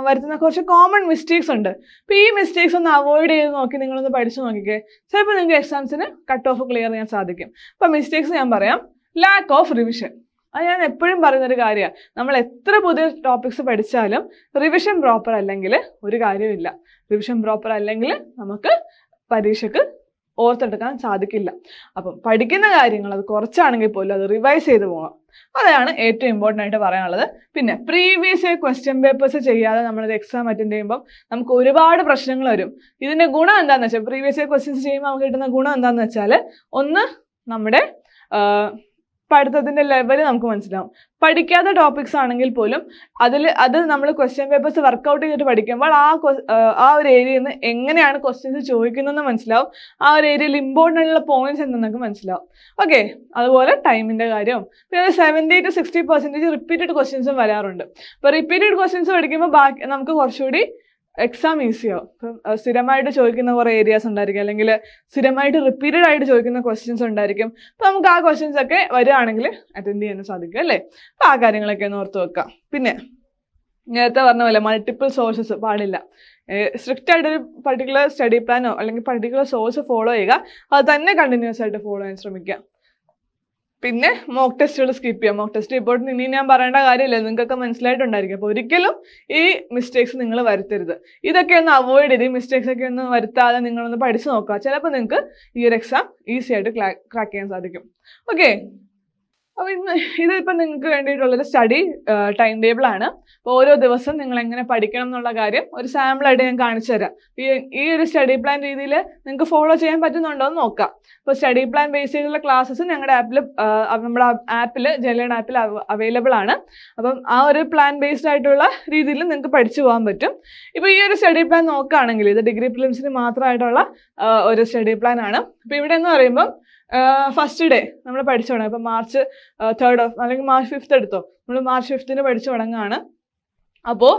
വരുത്തുന്ന കുറച്ച് കോമൺ മിസ്റ്റേക്സ് ഉണ്ട്. അപ്പം ഈ മിസ്റ്റേക്സ് ഒന്ന് അവോയ്ഡ് ചെയ്ത് നോക്കി നിങ്ങളൊന്ന് പഠിച്ചു നോക്കിക്കേ. ചിലപ്പോൾ നിങ്ങൾക്ക് എക്സാംസിന് കട്ട് ഓഫ് ക്ലിയർ ചെയ്യാൻ സാധിക്കും. അപ്പം മിസ്റ്റേക്സ് ഞാൻ പറയാം. ലാക്ക് ഓഫ് റിവിഷൻ അത് ഞാൻ എപ്പോഴും പറയുന്നൊരു കാര്യമാണ്. നമ്മൾ എത്ര പുതിയ ടോപ്പിക്സ് പഠിച്ചാലും റിവിഷൻ പ്രോപ്പർ അല്ലെങ്കിൽ ഒരു കാര്യമില്ല റിവിഷൻ പ്രോപ്പർ അല്ലെങ്കിൽ നമുക്ക് പരീക്ഷക്ക് ഓർത്തെടുക്കാൻ സാധിക്കില്ല. അപ്പം പഠിക്കുന്ന കാര്യങ്ങൾ അത് കുറച്ചാണെങ്കിൽ പോലും അത് റിവൈസ് ചെയ്ത് പോകാം. അതാണ് ഏറ്റവും ഇമ്പോർട്ടന്റ് ആയിട്ട് പറയാനുള്ളത്. പിന്നെ പ്രീവിയസ് ഇയർ ക്വസ്റ്റ്യൻ പേപ്പേഴ്സ് ചെയ്യാതെ നമ്മളൊരു എക്സാം അറ്റൻഡ് ചെയ്യുമ്പോൾ നമുക്ക് ഒരുപാട് പ്രശ്നങ്ങൾ വരും. ഇതിന്റെ ഗുണം എന്താണെന്ന് വെച്ചാൽ പ്രീവിയസ് ഇയർ ക്വസ്റ്റ്യൻസ് ചെയ്യുമ്പോൾ നമുക്ക് കിട്ടുന്ന ഗുണം എന്താണെന്ന് വെച്ചാൽ ഒന്ന് നമ്മുടെ പഠിത്തത്തിന്റെ ലെവൽ നമുക്ക് മനസ്സിലാവും. പഠിക്കാത്ത ടോപ്പിക്സ് ആണെങ്കിൽ പോലും അതിൽ അത് നമ്മൾ ക്വസ്റ്റ്യൻ പേപ്പേഴ്സ് വർക്കൗട്ട് ചെയ്തിട്ട് പഠിക്കുമ്പോൾ ആ ആ, ഒരു ഏരിയയിൽ നിന്ന് എങ്ങനെയാണ് ക്വസ്റ്റ്യൻസ് ചോദിക്കുന്നതെന്ന് മനസ്സിലാവും. ആ ഒരു ഏരിയയിൽ ഇമ്പോർട്ടന്റ് ഉള്ള പോയിന്റ്സ് എന്തെന്നൊക്കെ മനസ്സിലാവും. ഓക്കെ അതുപോലെ ടൈമിന്റെ കാര്യവും. പിന്നെ seventy two sixty percentage repeated ക്വസ്റ്റ്യൻസും വരാറുണ്ട്. അപ്പോൾ റിപ്പീറ്റഡ് ക്വസ്റ്റ്യൻസ് പഠിക്കുമ്പോൾ ബാക്കി നമുക്ക് കുറച്ചുകൂടി എക്സാം ഈസിയാവും ഇപ്പം സ്ഥിരമായിട്ട് ചോദിക്കുന്ന കുറേ ഏരിയാസ് ഉണ്ടായിരിക്കും. അല്ലെങ്കിൽ സ്ഥിരമായിട്ട് റിപ്പീറ്റഡ് ആയിട്ട് ചോദിക്കുന്ന ക്വസ്റ്റ്യൻസ് ഉണ്ടായിരിക്കും. അപ്പോൾ നമുക്ക് ആ ക്വസ്റ്റ്യൻസ് ഒക്കെ വരികയാണെങ്കിൽ അറ്റൻഡ് ചെയ്യാൻ സാധിക്കും അല്ലേ? അപ്പോൾ ആ കാര്യങ്ങളൊക്കെ ഒന്ന് ഓർത്ത് വെക്കാം പിന്നെ നേരത്തെ പറഞ്ഞ പോലെ മൾട്ടിപ്പിൾ സോഴ്സസ് പാടില്ല. സ്ട്രിക്റ്റ് ആയിട്ടൊരു പർട്ടിക്കുലർ സ്റ്റഡി പ്ലാനോ അല്ലെങ്കിൽ പർട്ടിക്കുലർ സോഴ്സ് ഫോളോ ചെയ്യുക. അത് തന്നെ കണ്ടിന്യൂസ് ആയിട്ട് ഫോളോ ചെയ്യാൻ ശ്രമിക്കുക. പിന്നെ മോക്ക് ടെസ്റ്റുകൾ സ്കിപ്പ് ചെയ്യാം. മോക്ക് ടെസ്റ്റ് റിപ്പോർട്ട് ഇനി ഞാൻ പറയേണ്ട കാര്യമില്ല. നിങ്ങൾക്കൊക്കെ മനസ്സിലായിട്ടുണ്ടായിരിക്കും. അപ്പോൾ ഒരിക്കലും ഈ മിസ്റ്റേക്സ് നിങ്ങൾ വരുത്തരുത്. ഇതൊക്കെ ഒന്ന് അവോയ്ഡ് ചെയ്ത് ഈ മിസ്റ്റേക്സ് ഒക്കെ ഒന്ന് വരുത്താതെ നിങ്ങളൊന്ന് പഠിച്ചു നോക്കുക. ചിലപ്പോൾ നിങ്ങൾക്ക് ഈ ഒരു എക്സാം ഈസി ആയിട്ട് ക്രാക്ക് ചെയ്യാൻ സാധിക്കും. ഓക്കെ അപ്പോൾ ഇന്ന് ഇതിപ്പോൾ നിങ്ങൾക്ക് വേണ്ടിയിട്ടുള്ളൊരു സ്റ്റഡി ടൈം ടേബിൾ ആണ് അപ്പോൾ ഓരോ ദിവസം നിങ്ങൾ എങ്ങനെ പഠിക്കണം എന്നുള്ള കാര്യം ഒരു സാമ്പിൾ ആയിട്ട് ഞാൻ കാണിച്ചു തരാം. ഈ ഒരു സ്റ്റഡി പ്ലാൻ രീതിയിൽ നിങ്ങൾക്ക് ഫോളോ ചെയ്യാൻ പറ്റുന്നുണ്ടോ എന്ന് നോക്കാം. ഇപ്പോൾ സ്റ്റഡി പ്ലാൻ ബേസ് ചെയ്തുള്ള ക്ലാസ്സസ് ഞങ്ങളുടെ ആപ്പിൽ നമ്മുടെ ആപ്പിൽ ജലൻ ആപ്പിൽ അവൈലബിൾ ആണ്. അപ്പം ആ ഒരു പ്ലാൻ ബേസ്ഡ് ആയിട്ടുള്ള രീതിയിൽ നിങ്ങൾക്ക് പഠിച്ചു പോകാൻ പറ്റും. ഇപ്പോൾ ഈ ഒരു സ്റ്റഡി പ്ലാൻ നോക്കുകയാണെങ്കിൽ ഇത് ഡിഗ്രി പ്രിലിംസിന് മാത്രമായിട്ടുള്ള ഒരു സ്റ്റഡി പ്ലാൻ ആണ്. അപ്പോൾ ഇവിടെ എന്ന് പറയുമ്പം ഫസ്റ്റ് ഡേ നമ്മൾ പഠിച്ചു തുടങ്ങും. ഇപ്പം മാർച്ച് തേർഡ് ഓഫ് അല്ലെങ്കിൽ മാർച്ച് ഫിഫ്ത്ത് എടുത്തോ. നമ്മൾ മാർച്ച് ഫിഫ്ത്തിന് പഠിച്ചു തുടങ്ങുകയാണ് അപ്പോൾ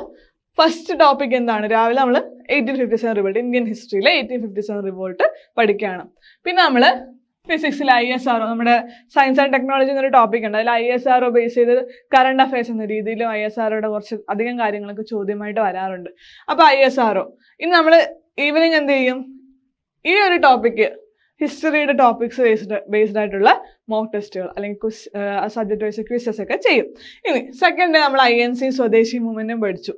ഫസ്റ്റ് ടോപ്പിക് എന്താണ്? രാവിലെ നമ്മൾ eighteen fifty seven revolt Indian ഹിസ്റ്ററിയിലെ eighteen fifty seven revolt പഠിക്കുകയാണ്. പിന്നെ നമ്മൾ ഫിസിക്സിൽ ഐ എസ് ആർ നമ്മുടെ സയൻസ് ആൻഡ് ടെക്നോളജി എന്നൊരു ടോപ്പിക് ഉണ്ട്. അതിൽ ഐ എസ് ആർ ബേസ് ചെയ്ത് കറണ്ട് അഫയേഴ്സ് എന്ന രീതിയിലും ഐ എസ് ആറോടെ കുറച്ച് അധികം കാര്യങ്ങളൊക്കെ ചോദ്യമായിട്ട് വരാറുണ്ട്. അപ്പോൾ ഐ എസ് ആർഒ ഇന്ന് നമ്മൾ ഈവനിങ് എന്ത് ചെയ്യും? ഈ ഒരു ടോപ്പിക്ക് ഹിസ്റ്ററിയുടെ ടോപ്പിക്സ് ബേസ്ഡ് ബേസ്ഡ് ആയിട്ടുള്ള മോക്ക് ടെസ്റ്റുകൾ അല്ലെങ്കിൽ സബ്ജക്ട് വൈസ് ക്വിസസ് ഒക്കെ ചെയ്യും. ഇനി സെക്കൻഡ് നമ്മൾ ഐ എൻ സി സ്വദേശി മൂവ്മെന്റും പഠിച്ചു.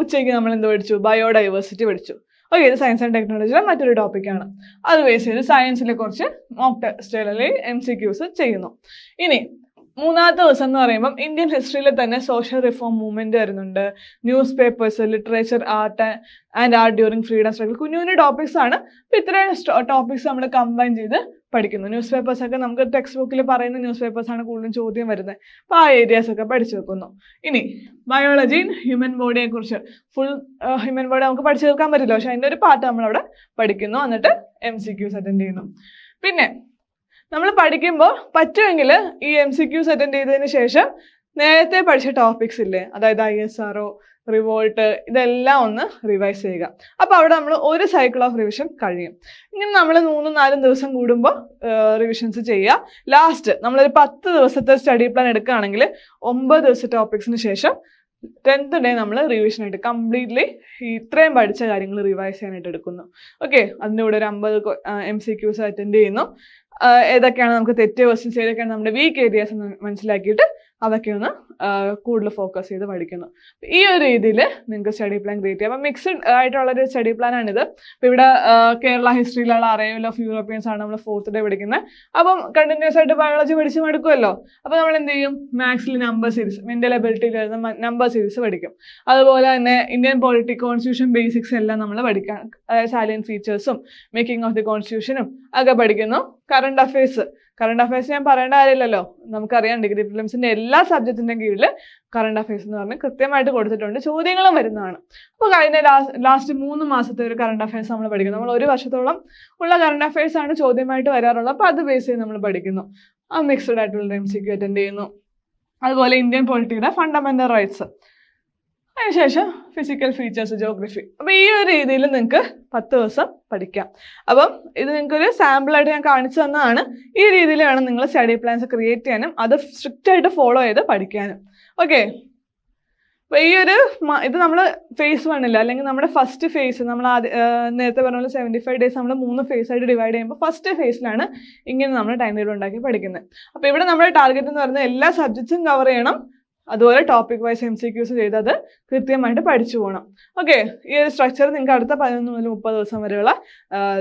ഉച്ചയ്ക്ക് നമ്മൾ എന്ത് പഠിച്ചു? ബയോഡൈവേഴ്സിറ്റി പഠിച്ചു. ഓക്കെ ഇത് സയൻസ് ആൻഡ് ടെക്നോളജിയിലെ മറ്റൊരു ടോപ്പിക്കാണ് അത് ബേസ് ചെയ്ത് സയൻസിലെ കുറച്ച് മോക്ക് ടെസ്റ്റുകൾ അല്ലെങ്കിൽ എം സി ക്യൂസ് ചെയ്യുന്നു. ഇനി മൂന്നാമത്തെ ദിവസം എന്ന് പറയുമ്പം ഇന്ത്യൻ ഹിസ്റ്ററിയിൽ തന്നെ സോഷ്യൽ റിഫോം മൂവ്മെന്റ് വരുന്നുണ്ട്. Newspapers literature art and art during freedom struggle കുഞ്ഞു കുഞ്ഞു ടോപ്പിക്സ് ആണ് ഇത്രയും ടോപ്പിക്സ് നമ്മൾ കമ്പൈൻ ചെയ്ത് പഠിക്കുന്നു ന്യൂസ് പേപ്പേഴ്സ് ഒക്കെ നമുക്ക് ടെക്സ്റ്റ് ബുക്കിൽ പറയുന്ന ന്യൂസ് പേപ്പേഴ്സ് ആണ് കൂടുതലും ചോദ്യം വരുന്നത്. അപ്പോൾ ആ ഏരിയാസ് ഒക്കെ പഠിച്ചു വെക്കുന്നു. ഇനി ബയോളജി ഹ്യൂമൻ ബോഡിയെ കുറിച്ച്. ഫുൾ ഹ്യൂമൻ ബോഡി നമുക്ക് പഠിച്ചു തീർക്കാൻ പറ്റില്ല. പക്ഷെ അതിന്റെ ഒരു പാർട്ട് നമ്മളവിടെ പഠിക്കുന്നു. എന്നിട്ട് എം സി ക്യൂസ് അറ്റൻഡ് ചെയ്യുന്നു. പിന്നെ നമ്മൾ പഠിക്കുമ്പോൾ പറ്റുമെങ്കിൽ ഈ എം സി ക്യൂസ് അറ്റൻഡ് ചെയ്തതിന് ശേഷം നേരത്തെ പഠിച്ച ടോപ്പിക്സ് ഇല്ലേ? അതായത് ഐ എസ് ആർഒ റിവോൾട്ട് ഇതെല്ലാം ഒന്ന് റിവൈസ് ചെയ്യുക. അപ്പോൾ അവിടെ നമ്മൾ ഒരു സൈക്കിൾ ഓഫ് റിവിഷൻ കഴിയും. ഇങ്ങനെ നമ്മൾ മൂന്നും നാലും ദിവസം കൂടുമ്പോൾ റിവിഷൻസ് ചെയ്യുക. ലാസ്റ്റ് നമ്മളൊരു പത്ത് ദിവസത്തെ സ്റ്റഡി പ്ലാൻ എടുക്കുകയാണെങ്കിൽ ഒമ്പത് ദിവസത്തെ ടോപ്പിക്സിന് ശേഷം ടെൻത്ത് ഡേ നമ്മൾ റിവിഷൻ ആയിട്ട് കംപ്ലീറ്റ്ലി ഇത്രയും പഠിച്ച കാര്യങ്ങൾ റിവൈസ് ചെയ്യാനായിട്ട് എടുക്കുന്നു. ഓക്കെ അതിന്റെ കൂടെ ഒരു അമ്പത് എം സി ക്യൂസ് അറ്റൻഡ് ചെയ്യുന്നു. ഏതൊക്കെയാണ് നമുക്ക് തെറ്റ് ക്വസ്റ്റ്യൻസ് ഏതൊക്കെയാണ് നമ്മുടെ വീക്ക് ഏരിയാസ് മനസ്സിലാക്കിയിട്ട് അതൊക്കെ ഒന്ന് കൂടുതൽ ഫോക്കസ് ചെയ്ത് പഠിക്കുന്നു. ഈ ഒരു രീതിയിൽ നിങ്ങൾക്ക് സ്റ്റഡി പ്ലാൻ ക്രിയേറ്റ് ചെയ്യാം. അപ്പം മിക്സ്ഡ് ആയിട്ടുള്ള ഒരു സ്റ്റഡി പ്ലാൻ ആണിത്. ഇപ്പം ഇവിടെ കേരള ഹിസ്റ്ററിയിലുള്ള അറേവൽ ഓഫ് യൂറോപ്യൻസ് ആണ് നമ്മൾ ഫോർത്ത് ഡേ പഠിക്കുന്നത് അപ്പം കണ്ടിന്യൂസ് ആയിട്ട് ബയോളജി പഠിച്ച് മടുക്കുമല്ലോ അപ്പം നമ്മൾ എന്ത് ചെയ്യും? മാത്സിൽ നമ്പർ സീരീസ് മെന്റൽ എബിലിറ്റിയിൽ വരുന്ന നമ്പർ സീരീസ് പഠിക്കും. അതുപോലെ തന്നെ ഇന്ത്യൻ പൊളിറ്റിക് കോൺസ്റ്റിറ്റ്യൂഷൻ ബേസിക്സ് എല്ലാം നമ്മൾ പഠിക്കാം അതായത് സാലിയൻ ഫീച്ചേഴ്സും മേക്കിംഗ് ഓഫ് ദി കോൺസ്റ്റിറ്റ്യൂഷനും ഒക്കെ പഠിക്കുന്നു. കറണ്ട് അഫയേഴ്സ് കറണ്ട് അഫയേഴ്സ് ഞാൻ പറയേണ്ട കാര്യമില്ലല്ലോ. നമുക്കറിയാം ഡിഗ്രി ഫിലിംസിന്റെ എല്ലാ സബ്ജക്റ്റിന്റെയും കീഴിൽ കറണ്ട് അഫയേഴ്സ് എന്ന് പറഞ്ഞ് കൃത്യമായിട്ട് കൊടുത്തിട്ടുണ്ട്. ചോദ്യങ്ങളും വരുന്നതാണ്. അപ്പോൾ കഴിഞ്ഞ ലാസ്റ്റ് മൂന്ന് മാസത്തെ ഒരു കറണ്ട് അഫയേഴ്സ് നമ്മൾ പഠിക്കുന്നു. നമ്മൾ ഒരു വർഷത്തോളം ഉള്ള കറണ്ട് അഫയേഴ്സ് ആണ് ചോദ്യമായിട്ട് വരാറുള്ളത്. അപ്പോൾ അത് ബേസ് ചെയ്ത് നമ്മൾ പഠിക്കുന്നു. മിക്സ്ഡ് ആയിട്ടുള്ള എം സി ക്യു അറ്റൻഡ് ചെയ്യുന്നു. അതുപോലെ ഇന്ത്യൻ പൊളിറ്റിയുടെ ഫണ്ടമെന്റൽ റൈറ്റ്സ് അതിനുശേഷം ഫിസിക്കൽ ഫീച്ചേഴ്സ് ജോഗ്രഫി അപ്പോൾ ഈ ഒരു രീതിയിൽ നിങ്ങൾക്ക് പത്ത് ദിവസം പഠിക്കാം. അപ്പം ഇത് നിങ്ങൾക്കൊരു സാമ്പിളായിട്ട് ഞാൻ കാണിച്ചു തന്നതാണ്. ഈ രീതിയിൽ വേണം നിങ്ങൾ സ്റ്റഡി പ്ലാൻസ് ക്രിയേറ്റ് ചെയ്യാനും അത് സ്ട്രിക്റ്റ് ആയിട്ട് ഫോളോ ചെയ്ത് പഠിക്കാനും. ഓക്കെ അപ്പോൾ ഈ ഒരു ഇത് നമ്മൾ ഫേസ് വണ്ണില്ല അല്ലെങ്കിൽ നമ്മുടെ ഫസ്റ്റ് ഫേസ് നമ്മൾ ആദ്യ നേരത്തെ പറഞ്ഞ പോലെ സെവന്റി ഫൈവ് ഡേയ്സ് നമ്മൾ മൂന്ന് ഫേസ് ആയിട്ട് ഡിവൈഡ് ചെയ്യുമ്പോൾ ഫസ്റ്റ് ഫേസിലാണ് ഇങ്ങനെ നമ്മൾ ടൈം ടേബിൾ ഉണ്ടാക്കി പഠിക്കുന്നത്. അപ്പോൾ ഇവിടെ നമ്മുടെ ടാർഗറ്റ് എന്ന് പറയുന്നത് എല്ലാ സബ്ജക്ട്സും കവർ ചെയ്യണം. അതുപോലെ topic wise M C Qs ചെയ്ത് അത് കൃത്യമായിട്ട് പഠിച്ചു പോകണം ഓക്കെ ഈ ഒരു സ്ട്രക്ചർ നിങ്ങൾക്ക് അടുത്ത പതിനൊന്ന് മുതൽ മുപ്പത് ദിവസം വരെയുള്ള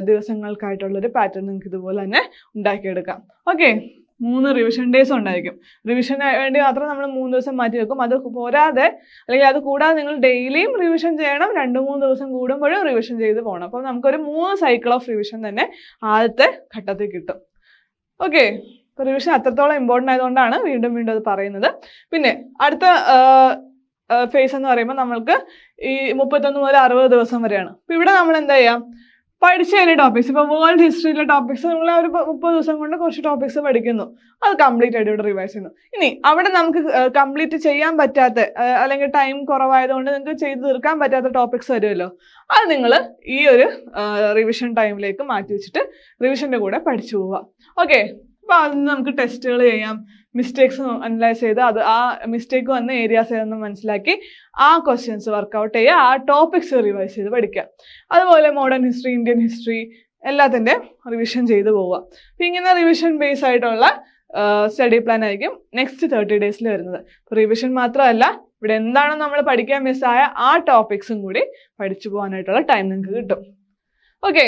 ദിവസങ്ങൾക്കായിട്ടുള്ളൊരു പാറ്റേൺ നിങ്ങൾക്ക് ഇതുപോലെ തന്നെ ഉണ്ടാക്കിയെടുക്കാം. ഓക്കെ മൂന്ന് റിവിഷൻ ഡേയ്സ് ഉണ്ടായിരിക്കും. റിവിഷന് വേണ്ടി മാത്രം നമ്മൾ മൂന്ന് ദിവസം മാറ്റി വെക്കും. അത് പോരാതെ അല്ലെങ്കിൽ അത് കൂടാതെ നിങ്ങൾ ഡെയിലിയും റിവിഷൻ ചെയ്യണം. രണ്ട് മൂന്ന് ദിവസം കൂടുമ്പോഴും റിവിഷൻ ചെയ്ത് പോകണം അപ്പം നമുക്കൊരു മൂന്ന് സൈക്കിൾ ഓഫ് റിവിഷൻ തന്നെ ആദ്യത്തെ ഘട്ടത്തിൽ കിട്ടും. ഓക്കെ റിവിഷൻ അത്രത്തോളം ഇമ്പോർട്ടന്റ് ആയതുകൊണ്ടാണ് വീണ്ടും വീണ്ടും അത് പറയുന്നത്. പിന്നെ അടുത്ത ഫേസ് എന്ന് പറയുമ്പോൾ നമ്മൾക്ക് ഈ മുപ്പത്തൊന്ന് മുതൽ അറുപത് ദിവസം വരെയാണ്. അപ്പോൾ ഇവിടെ നമ്മൾ എന്താ ചെയ്യാം? പഠിച്ച ചില ടോപ്പിക്സ് ഇപ്പോൾ വേൾഡ് ഹിസ്റ്ററിയിലെ ടോപ്പിക്സ് നമ്മൾ ഒരു മുപ്പത് ദിവസം കൊണ്ട് കുറച്ച് ടോപ്പിക്സ് പഠിക്കുന്നു. അത് കംപ്ലീറ്റ് ആയിട്ട് ഇവിടെ റിവൈസ് ചെയ്യുന്നു. ഇനി അവിടെ നമുക്ക് കംപ്ലീറ്റ് ചെയ്യാൻ പറ്റാത്ത അല്ലെങ്കിൽ ടൈം കുറവായതുകൊണ്ട് നിങ്ങൾക്ക് ചെയ്ത് തീർക്കാൻ പറ്റാത്ത ടോപ്പിക്സ് വരുമല്ലോ. അത് നിങ്ങൾ ഈ ഒരു റിവിഷൻ ടൈമിലേക്ക് മാറ്റി വെച്ചിട്ട് റിവിഷന്റെ കൂടെ പഠിച്ചു പോവുക. ഓക്കെ അപ്പോൾ അതിന് നമുക്ക് ടെസ്റ്റുകൾ ചെയ്യാം. മിസ്റ്റേക്സ് അനലൈസ് ചെയ്ത് അത് ആ മിസ്റ്റേക്ക് വന്ന ഏരിയാസ് ഏതെന്ന് മനസ്സിലാക്കി ആ ക്വസ്റ്റ്യൻസ് വർക്കൗട്ട് ചെയ്യുക ആ ടോപ്പിക്സ് റിവൈസ് ചെയ്ത് പഠിക്കുക. അതുപോലെ മോഡേൺ ഹിസ്റ്ററി ഇന്ത്യൻ ഹിസ്റ്ററി എല്ലാത്തിന്റെ റിവിഷൻ ചെയ്ത് പോവുക. അപ്പം ഇങ്ങനെ റിവിഷൻ ബേസ് ആയിട്ടുള്ള സ്റ്റഡി പ്ലാൻ ആയിരിക്കും നെക്സ്റ്റ് തേർട്ടി ഡേയ്സിൽ വരുന്നത്. റിവിഷൻ മാത്രമല്ല ഇവിടെ എന്താണോ നമ്മൾ പഠിക്കാൻ മിസ്സായ ആ ടോപ്പിക്സും കൂടി പഠിച്ചു പോകാനായിട്ടുള്ള ടൈം നിങ്ങൾക്ക് കിട്ടും. ഓക്കെ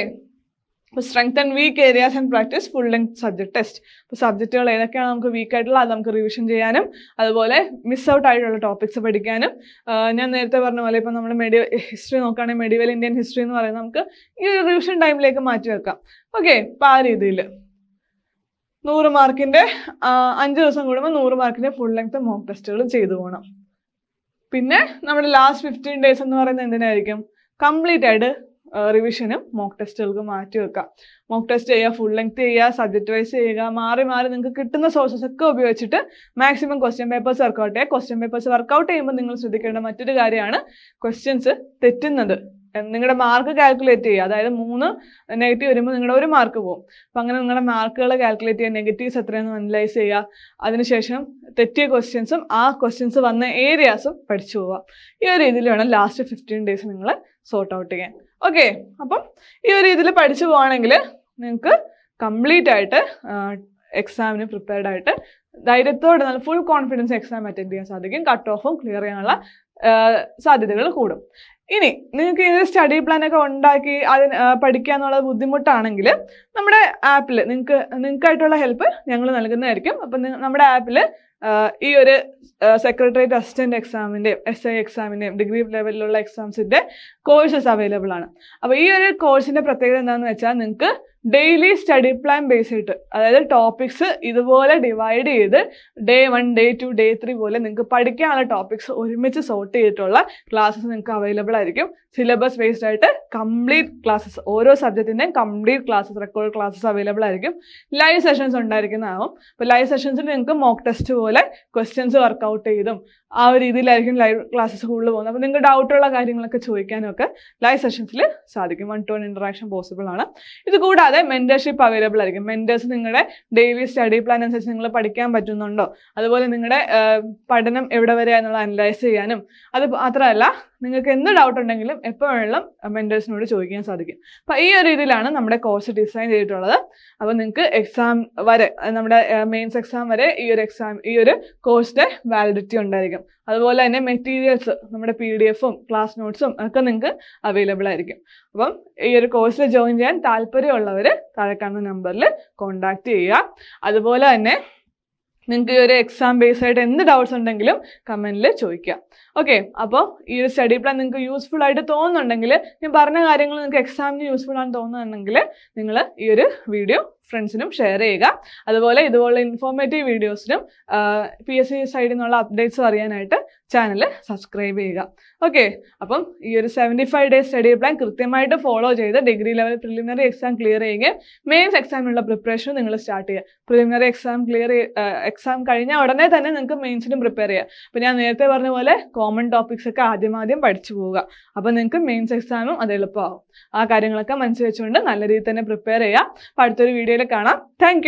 അപ്പോൾ strength and weak areas and practice full length subject test അപ്പോൾ സബ്ജക്റ്റുകൾ ഏതൊക്കെയാണ് നമുക്ക് വീക്ക് ആയിട്ടുള്ള അത് നമുക്ക് റിവിഷൻ ചെയ്യാനും അതുപോലെ മിസ് ഔട്ട് ആയിട്ടുള്ള ടോപ്പിക്സ് പഠിക്കാനും. ഞാൻ നേരത്തെ പറഞ്ഞ പോലെ ഇപ്പോൾ നമ്മൾ മെഡി ഹിസ്റ്ററി നോക്കുകയാണെങ്കിൽ മെഡിവൽ ഇന്ത്യൻ ഹിസ്റ്ററി എന്ന് പറയുന്നത് നമുക്ക് ഈ റിവിഷൻ ടൈമിലേക്ക് മാറ്റി വെക്കാം. ഓക്കെ അപ്പോൾ ആ രീതിയിൽ നൂറ് മാർക്കിന്റെ അഞ്ച് ദിവസം കൂടുമ്പോൾ നൂറ് മാർക്കിന്റെ ഫുൾ ലെങ്ത് മോക്ക് ടെസ്റ്റുകൾ ചെയ്തു പോകണം പിന്നെ നമ്മുടെ ലാസ്റ്റ് ഫിഫ്റ്റീൻ ഡേയ്സ് എന്ന് പറയുന്നത് എന്തിനായിരിക്കും? കംപ്ലീറ്റ് ആയിട്ട് റിവിഷനും മോക്ക് ടെസ്റ്റുകൾക്ക് മാറ്റി വെക്കാം. മോക്ക് ടെസ്റ്റ് ചെയ്യുക ഫുൾ ലെങ്ത് ചെയ്യുക സബ്ജക്ട് വൈസ് ചെയ്യുക മാറി മാറി നിങ്ങൾക്ക് കിട്ടുന്ന സോഴ്സസ് ഒക്കെ ഉപയോഗിച്ചിട്ട് maximum question papers work out ചെയ്യുക ക്വസ്റ്റ്യൻ പേപ്പേഴ്സ് വർക്കൗട്ട് ചെയ്യുമ്പോൾ നിങ്ങൾ ശ്രദ്ധിക്കേണ്ട മറ്റൊരു കാര്യമാണ് ക്വസ്റ്റ്യൻസ് തെറ്റുന്നത്. നിങ്ങളുടെ മാർക്ക് കാൽക്കുലേറ്റ് ചെയ്യുക. അതായത് മൂന്ന് നെഗറ്റീവ് വരുമ്പോൾ നിങ്ങളുടെ ഒരു മാർക്ക് പോകും അപ്പം അങ്ങനെ നിങ്ങളുടെ മാർക്കുകൾ കാൽക്കുലേറ്റ് ചെയ്യുക. നെഗറ്റീവ്സ് എത്രയെന്ന് അനലൈസ് ചെയ്യുക. അതിനുശേഷം തെറ്റിയ ക്വസ്റ്റ്യൻസും ആ ക്വസ്റ്റ്യൻസ് വന്ന ഏരിയാസും പഠിച്ചു പോവുക. ഈ ഒരു രീതിയിൽ വേണം ലാസ്റ്റ് ഫിഫ്റ്റീൻ ഡേയ്സ് നിങ്ങൾ സോർട്ട് ഔട്ട് ചെയ്യാൻ. ഓക്കെ അപ്പം ഈ ഒരു ഇതിൽ പഠിച്ചു പോവാണെങ്കിൽ നിങ്ങൾക്ക് കംപ്ലീറ്റ് ആയിട്ട് എക്സാമിന് പ്രിപ്പയർഡ് ആയിട്ട് ധൈര്യത്തോടെ നല്ല ഫുൾ കോൺഫിഡൻസ് എക്സാം അറ്റൻഡ് ചെയ്യാൻ സാധിക്കും. കട്ട് ഓഫും ക്ലിയർ ചെയ്യാനുള്ള സാധ്യതകൾ കൂടും. ഇനി നിങ്ങൾക്ക് ഈ സ്റ്റഡി പ്ലാൻ ഒക്കെ ഉണ്ടാക്കി അതിന് പഠിക്കുക എന്നുള്ളത് ബുദ്ധിമുട്ടാണെങ്കിൽ നമ്മുടെ ആപ്പിൽ നിങ്ങൾക്ക് നിങ്ങൾക്കായിട്ടുള്ള ഹെൽപ്പ് ഞങ്ങൾ നൽകുന്നതായിരിക്കും. അപ്പം നമ്മുടെ ആപ്പിൽ ഈ ഒരു സെക്രട്ടേറിയറ്റ് അസിസ്റ്റന്റ് എക്സാമിന്റെയും എസ് ഐ എക്സാമിന്റെയും ഡിഗ്രി ലെവലിലുള്ള എക്സാംസിന്റെ കോഴ്സസ് അവൈലബിൾ ആണ്. അപ്പോൾ ഈ ഒരു കോഴ്സിന്റെ പ്രത്യേകത എന്താണെന്ന് വെച്ചാൽ നിങ്ങൾക്ക് ഡെയിലി സ്റ്റഡി പ്ലാൻ ബേസ് ചെയ്തിട്ട് അതായത് ടോപ്പിക്സ് ഇതുപോലെ ഡിവൈഡ് ചെയ്ത് day one day two day three പോലെ നിങ്ങൾക്ക് പഠിക്കാനുള്ള ടോപ്പിക്സ് ഒരുമിച്ച് സോർട്ട് ചെയ്തിട്ടുള്ള ക്ലാസ്സസ് നിങ്ങൾക്ക് അവൈലബിൾ ആയിരിക്കും. സിലബസ് ബേസ്ഡ് ആയിട്ട് കംപ്ലീറ്റ് ക്ലാസ്സസ് ഓരോ സബ്ജക്റ്റിന്റെയും complete classes record classes available ആയിരിക്കും. ലൈവ് സെഷൻസ് ഉണ്ടായിരിക്കുന്നതാവും. അപ്പോൾ ലൈവ് സെഷൻസിൽ നിങ്ങൾക്ക് മോക്ക് ടെസ്റ്റ് പോലെ ക്വസ്റ്റ്യൻസ് വർക്കൗട്ട് ചെയ്തും ആ ഒരു രീതിയിലായിരിക്കും ലൈവ് ക്ലാസ്സസ് കൂടുതൽ പോകുന്നത്. അപ്പോൾ നിങ്ങൾക്ക് ഡൗട്ടുള്ള കാര്യങ്ങളൊക്കെ ചോദിക്കാനും ഒക്കെ ലൈവ് സെഷൻസിൽ സാധിക്കും. One to one interaction possible ആണ്. ഇത് കൂടാതെ കൂടാതെ മെന്റർഷിപ്പ് അവൈലബിൾ ആയിരിക്കും. മെന്റേഴ്സ് നിങ്ങളുടെ ഡെയിലി സ്റ്റഡി പ്ലാൻ അനുസരിച്ച് നിങ്ങൾ പഠിക്കാൻ പറ്റുന്നുണ്ടോ? അതുപോലെ നിങ്ങളുടെ പഠനം എവിടെ വരെ എന്നുള്ള അനലൈസ് ചെയ്യാനും. അത് മാത്രമല്ല നിങ്ങൾക്ക് എന്ത് ഡൗട്ട് ഉണ്ടെങ്കിലും എപ്പോഴും മെന്റേഴ്സിനോട് ചോദിക്കാൻ സാധിക്കും. അപ്പോൾ ഈ ഒരു രീതിയിലാണ് നമ്മുടെ കോഴ്സ് ഡിസൈൻ ചെയ്തിട്ടുള്ളത്. അപ്പോൾ നിങ്ങൾക്ക് എക്സാം വരെ നമ്മുടെ മെയിൻസ് എക്സാം വരെ ഈ ഒരു എക്സാം ഈ ഒരു കോഴ്സിന്റെ വാലിഡിറ്റി ഉണ്ടായിരിക്കും. അതുപോലെ തന്നെ മെറ്റീരിയൽസ് നമ്മുടെ പി ഡി എഫും ക്ലാസ് നോട്ട്സും ഒക്കെ നിങ്ങൾക്ക് അവൈലബിൾ ആയിരിക്കും. അപ്പം ഈ ഒരു കോഴ്സിൽ ജോയിൻ ചെയ്യാൻ താല്പര്യമുള്ളവർ താഴെ കാണുന്ന നമ്പറിൽ കോൺടാക്റ്റ് ചെയ്യുക. അതുപോലെ തന്നെ നിങ്ങൾക്ക് ഈ ഒരു എക്സാം ബേസ് ആയിട്ട് എന്ത് ഡൗട്ട്സ് ഉണ്ടെങ്കിലും കമന്റിൽ ചോദിക്കുക. ഓക്കെ അപ്പോൾ ഈ ഒരു സ്റ്റഡി പ്ലാൻ നിങ്ങൾക്ക് യൂസ്ഫുൾ ആയിട്ട് തോന്നുന്നുണ്ടെങ്കിൽ ഞാൻ പറഞ്ഞ കാര്യങ്ങൾ നിങ്ങൾക്ക് എക്സാമിന് യൂസ്ഫുൾ ആണെന്ന് തോന്നുന്നുണ്ടെങ്കിൽ നിങ്ങൾ ഈ ഒരു വീഡിയോ ഫ്രണ്ട്സിനും ഷെയർ ചെയ്യുക. അതുപോലെ ഇതുപോലെ ഇൻഫോർമേറ്റീവ് വീഡിയോസിനും പി എസ് സി സൈഡിൽ നിന്നുള്ള അപ്ഡേറ്റ്സ് അറിയാനായിട്ട് ചാനൽ സബ്സ്ക്രൈബ് ചെയ്യുക. ഓക്കെ അപ്പം ഈ ഒരു seventy five days study plan കൃത്യമായിട്ട് ഫോളോ ചെയ്ത് degree level preliminary exam clear ചെയ്യുകയും മെയിൻസ് എക്സാമിനുള്ള പ്രിപ്പറേഷൻ നിങ്ങൾ സ്റ്റാർട്ട് ചെയ്യുക. പ്രിലിമിനറി എക്സാം ക്ലിയർ എക്സാം കഴിഞ്ഞ ഉടനെ തന്നെ നിങ്ങൾക്ക് മെയിൻസിനും പ്രിപ്പയർ ചെയ്യുക. അപ്പം ഞാൻ നേരത്തെ പറഞ്ഞ പോലെ കോമൺ ടോപ്പിക്സ് ഒക്കെ ആദ്യം ആദ്യം പഠിച്ചു പോവുക. അപ്പം നിങ്ങൾക്ക് മെയിൻസ് എക്സാമും അത് എളുപ്പമാവും. ആ കാര്യങ്ങളൊക്കെ മനസ്സിൽ വെച്ചുകൊണ്ട് നല്ല രീതിയിൽ തന്നെ പ്രിപ്പയർ ചെയ്യുക. അടുത്തൊരു വീഡിയോയിൽ കാണാം. താങ്ക്